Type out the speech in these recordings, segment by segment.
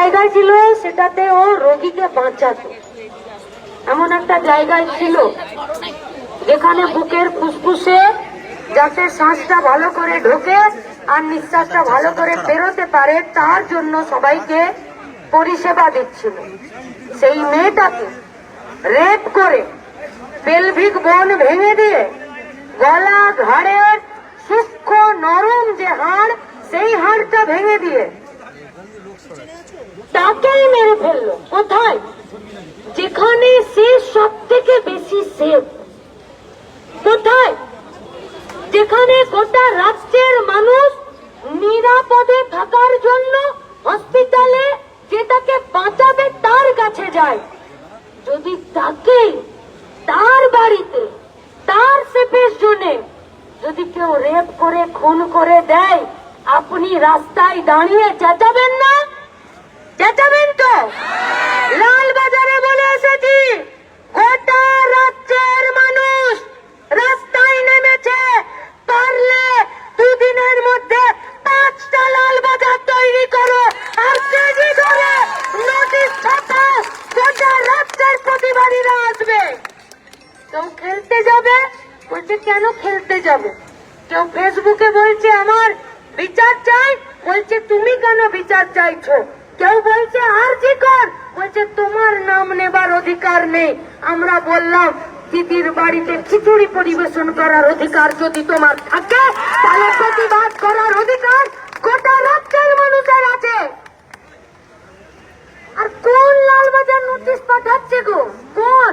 জায়গায় ছিল, সেটাতে ও রোগীকে বাঁচাতো। এমন একটা জায়গায় ছিল। যেখানে বুকের ফুসফুসে যাতে শ্বাসটা ভালো করে ঢোকে আর নিঃশ্বাসটা ভালো করে বেরোতে পারে, তার জন্য সবাইকে পরিষেবা দিচ্ছিল। সেই মেয়েটাকে রেপ করে পেলভিক বন ভেঙে দিয়ে গলা ঘাড়ের সূক্ষ্ম নরম যে হাড়, সেই হাড়টা ভেঙে দিয়ে তাকেই মেরে ফেলল। কোথায়? যেখানে সে সব থেকে বেশি সেফ। কোথায়? যেখানে গোটা রাজ্যের মানুষ নিরাপদে থাকার জন্য হসপিটালে বাঁচাবে তার কাছে যায়। যদি তাকে তার বাড়িতে, তার সেফের জন্য যদি কেউ রেপ করে, খুন করে দেয়, আপনি রাস্তায় দাঁড়িয়ে চেঁচাবেন না? চেঁচাবেন তো লাল বাজারে বলে এসেছি, গোটা রাজ্যের মানুষ রাস্তায় নেমেছে। পারলে দুদিনের মধ্যে পাঁচটা লাল বাজার তৈরি করো। আর কেজি ধরে নোটিশ ছাপাও গোটা রাজ্যের প্রতিবাদীরা আসবে। কেউ খেলতে যাবে? বলছে, কেন খেলতে যাবে? কেউ ফেসবুকে বলছে, আমার বিচার চাই? বলছে, তুমি কেন বিচার চাইছো? কেউ বলছে, আর জি কর? বলছে, তোমার নাম নেবার অধিকার নেই। আমরা বললাম, দিদির বাড়িতে খিচুড়ি পরিবেশন করার অধিকার যদি তোমার থাকে, তাহলে প্রতিবাদ করার অধিকার গোটা রাজ্যের মানুষের আছে। আর কোন লালবাজার নোটিশ পাঠাচ্ছে গো? কোন?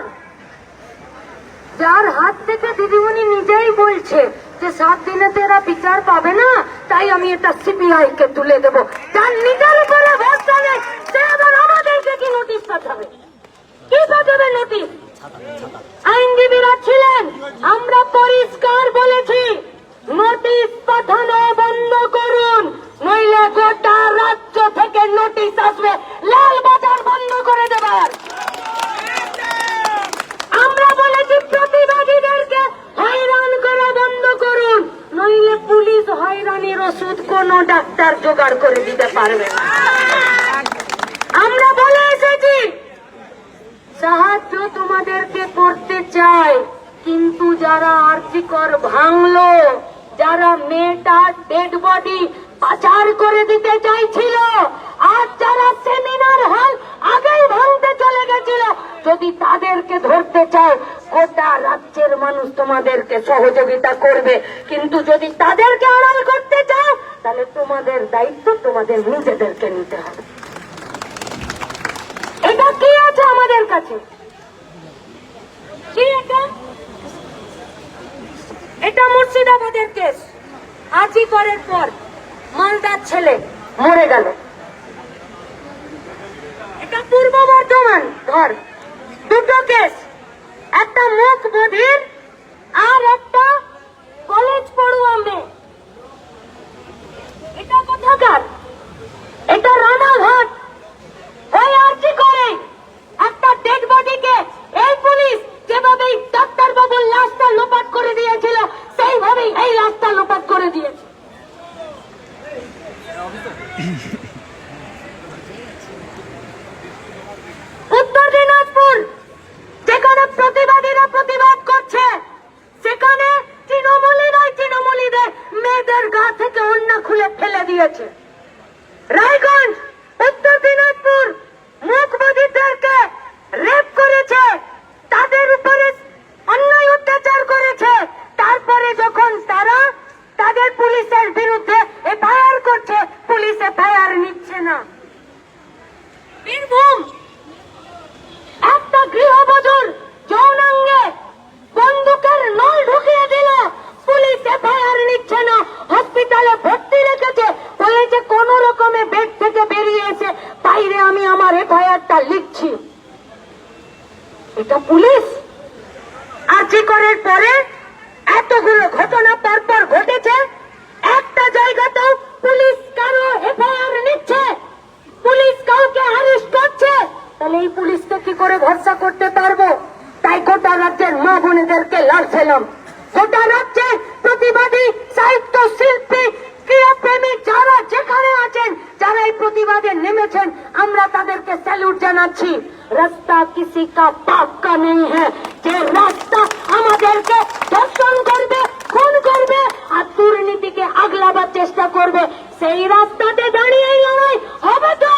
যার হাত থেকে দিদিমণি নিজেই বলছে যে, সাত দিনে তো এরা বিচার পাবে না, তাই আমি এটা সিবিআই কে তুলে দেবো। তার নিজের ভরসা সে আবার আমাদেরকে নোটিশ পাঠাবে? কি পাঠাবে নোটিশ আইনজীবীরা ছিলেন, আমরা পরিষ্কার বলেছি নোটিশ পাঠানো বন্ধ করুন, নইলে গোটা রাজ্য থেকে নোটিশ আসবে। লাল বাজার বন্ধ করে দেবার। আমরা বলেছি প্রতিবাদীদেরকে হয়রান করা বন্ধ করুন, নইলে পুলিশ হয়রানির ওষুধ কোন ডাক্তার জোগাড় করে দিতে পারবে না আমরা বলে এসেছি সাহায্য তোমাদেরকে করতে চাই। কিন্তু যারা আর্থিকর ভাঙলো, যারা মেয়েটার ডেড বডি পাচার করে দিতে চাইছিল, আর যারা সেমিনার হল আগেই ভাঙতে চলে গেছিল, যদি তাদেরকে ধরতে চাও, গোটা রাজ্যের মানুষ তোমাদেরকে সহযোগিতা করবে। কিন্তু যদি তাদেরকে আড়াল করতে চাও, তাহলে তোমাদের দায়িত্ব তোমাদের নিজেদেরকে নিতে হবে এটা কি আছে আমাদের কাছে এটা? মুর্শিদাবাদের কেস। পর মালদার ছেলে মরে গেল। এটা পূর্ব বর্ধমান ধর দুটো কেস। একটা মুখ বধির আর একটা কলেজ পড়ুয়া মেয়ে। এটা কোথাকার? এটা রানাঘাট ওই আর্জি করে একটা ডেড বডিকে এই পুলিশ যেভাবে ডাক্তার বাবুর লাশটা লোপাট করে দিয়েছিল সেইভাবেই এই লাশটা করে দিয়েছে। উত্তর দিনাজপুর, যেখানে প্রতিবাদীরা প্রতিবাদ করছে, সেখানে তৃণমূলীরাই তৃণমূলীদের মেয়েদের গা থেকে অন্য খুলে ফেলে দিয়েছে রায়গঞ্জ উত্তর দিনাজপুর মুখবাদীদেরকে রেপ করেছে তাদের উপরে অন্যায় অত্যাচার করেছে তারপরে যখন তারা তাদের পুলিশের বিরুদ্ধে এফআইআর করছে, পুলিশ এফআইআর নিচ্ছে না। বীরভূম, একটা গৃহবধূর যৌনাঙ্গে বন্দুকের নল ঢুকিয়ে দিল। পুলিশ এফআইআর নিচ্ছে না, হসপিটালে ভর্তি রেখেছে। বলেছে কোন রকমে বেড থেকে বেরিয়ে এসে বাইরে আমি আমার এফআইআরটা লিখছি। এটা পুলিশ আর্জি করার পরে এতগুলো ঘটনা পরপর ঘটেছে একটা জায়গাতেও পুলিশ কারও এফআইআর নিচ্ছে পুলিশ কাউকে অ্যারেস্ট করছে তাহলে এই পুলিশকে কি করে ভরসা করতে পারব? তাই গোটা রাজ্যের মা বোনেদেরকে লড়ছিলাম গোটা রাজ্যের প্রতিবাদী সাহিত্য শিল্পী প্রেমী যারা যেখানে আছেন, যারা এই প্রতিবাদে নেমেছেন, আমরা তাদেরকে স্যালুট জানাচ্ছি। রাস্তা কিসি কা বাপ কা নেই হ্যাঁ যে রাস্তা আমাদেরকে দর্শন করবে, খুন করবে, আর দুর্নীতিকে আগলাবার চেষ্টা করবে, সেই রাস্তাতে দাঁড়িয়ে লড়াই হবে তো?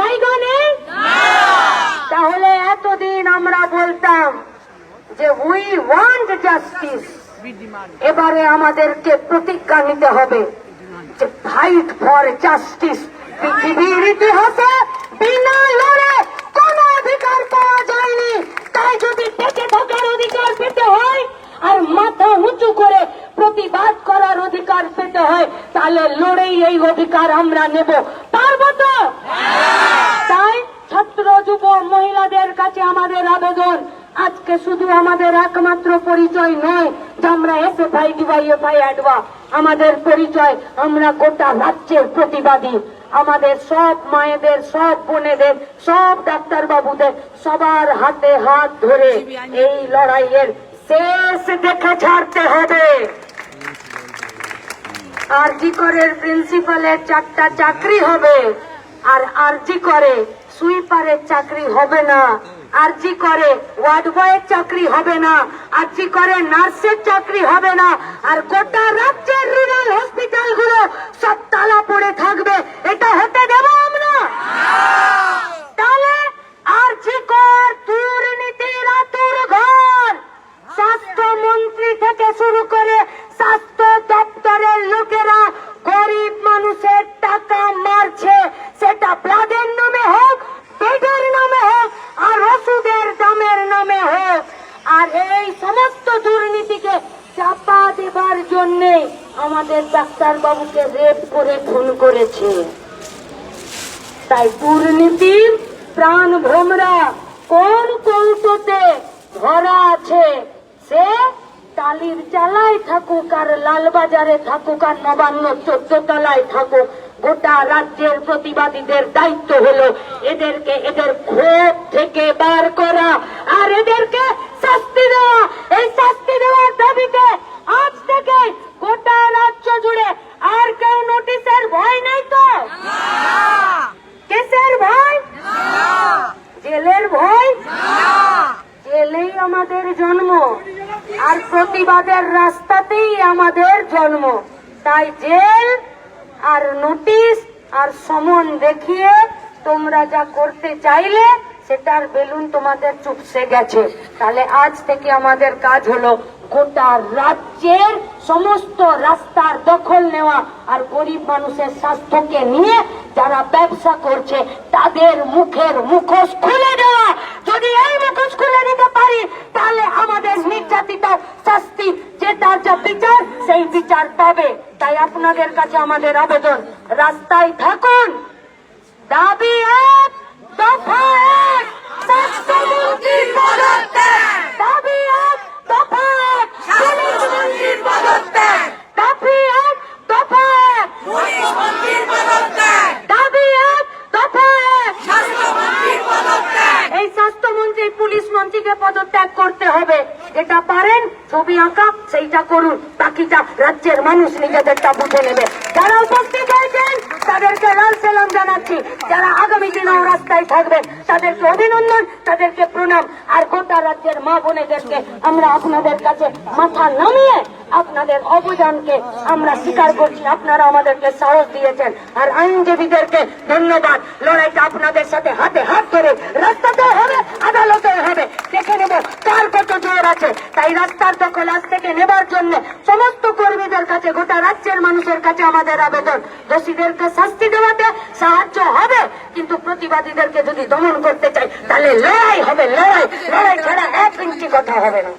জায়গা তাহলে এতদিন আমরা বলতাম যে উই ওয়ান্ট জাস্টিস এবারে আমাদেরকে প্রতিজ্ঞা নিতে হবে যে ফাইট ফর জাস্টিস পৃথিবীর ইতিহাসে বিনা লড়ে কোন অধিকার পাওয়া যায়নি। তাই যদি বেঁচে থাকার অধিকার পেতে হয় আর মাথা উঁচু করে প্রতিবাদ করার অধিকার পেতে হয়, তাহলে লড়েই এই অধিকার আমরা নেব পারব তো তাই ছাত্র যুব মহিলাদের কাছে আমাদের আবেদন। আজকে শুধু আমাদের একমাত্র পরিচয় নয়, যে আমরা এসে ভাই ডিভাই এফআই অ্যাডবা আমাদের পরিচয়, আমরা গোটা রাজ্যের প্রতিবাদী। আমাদের সব মায়েদের, সব বোনেদের, সব ডাক্তার বাবুদের সবার হাতে হাত ধরে এই লড়াইয়ের শেষ দেখে ছাড়তে হবে। আরজি করের প্রিন্সিপালের চারটা চাকরি হবে। আর আরজি করে সুইপারের চাকরি হবে না। আরজি করে ওয়ার্ড বয়ের চাকরি হবে না। আরজি করে নার্সের চাকরি হবে না। আর গোটা রাজ্যের রুরাল হসপিটালগুলো সব তালা পড়ে থাকবে। এটা আমাদের ডাক্তার বাবুকে রেপ করে, খুন করেছে। তাই দুর্নীতির প্রাণ ভ্রমরা কোন কৌটোতে ধরা আছে? সে টালির চালায় থাকুক আর লালবাজারে থাকুক আর নবান্ন চোদ্দ তলায় থাকুক। গোটা রাজ্যের প্রতিবাদীদের দায়িত্ব হলো এদেরকে এদের ক্ষোভ থেকে বার করা আর এদেরকে শাস্তি দেওয়া। এই শাস্তি দেওয়ার দাবিতে আজ থেকে গোটা রাজ্য জুড়ে আর কেউ নোটিশের ভয় নেই তো কেসের ভয় জেলের ভয় জেলেই আমাদের জন্ম আর প্রতিবাদের রাস্তাতেই আমাদের জন্ম। তাই জেল আর নোটিশ আর সমন দেখিয়ে তোমরা যা করতে চাইলে, সেটার বেলুন তোমাদের চুপসে গেছে। তাহলে আজ থেকে আমাদের কাজ হলো গোটা রাজ্যের সমস্ত রাস্তার দখল নেওয়া আর গরিব মানুষের স্বাস্থ্যকে নিয়ে যারা ব্যবসা করছে, তাদের মুখের মুখোশ খুলে দেওয়া। যদি এই মুখোশ খুলে দিতে পারি, তাহলে আমাদের নির্যাতিত শাস্তি তার যা বিচার সেই বিচার পাবে। তাই আপনাদের কাছে আমাদের আবেদন রাস্তায় থাকুন। দাবি এক দফা এক স্বাস্থ্যমন্ত্রীর পদত্যাগ। দাবি এক দফা এক স্বাস্থ্যমন্ত্রীর পদত্যাগ। দাবি এক দফা এক পুলিশ মন্ত্রীর পদত্যাগ। দাবি এক দফা এক স্বাস্থ্যমন্ত্রীর পদত্যাগ। এই স্বাস্থ্যমন্ত্রী পুলিশ মন্ত্রীকে পদত্যাগ করতে হবে। এটা পারেন ছবি আঁকা সেইটা করুন, বাকিটা রাজ্যের মানুষ নিজেদেরটা বুঝে নেবে। যারা উপস্থিত হয়েছেন, তাদেরকে লাল সালাম জানাচ্ছি। যারা আগামী দিনেও রাস্তায় থাকবেন তাদেরকে অভিনন্দন, তাদেরকে প্রণাম। আর গোটা রাজ্যের মা বোনেদেরকে আমরা আপনাদের কাছে মাথা নামিয়ে আপনাদের অবদানকে আমরা স্বীকার করছি, আপনারা আমাদেরকে সাহস দিয়েছেন। আর আইনজীবীদেরকে ধন্যবাদ। লড়াইটা আপনাদের সাথে হাতে হাত ধরে, রাস্তাতেও হবে, আদালতেও হবে। দেখে নেব কার কত জোর আছে। তাই রাস্তার দখল আজ থেকে নেবার জন্য সমস্ত কর্মীদের কাছে, গোটা রাজ্যের মানুষের কাছে আমাদের আবেদন। দোষীদেরকে শাস্তি দেওয়াতে সাহায্য হবে, কিন্তু প্রতিবাদীদেরকে যদি দমন করতে চাই, তাহলে লড়াই হবে, লড়াই। লড়াই ছাড়া এক ইঞ্চি কথা হবে না।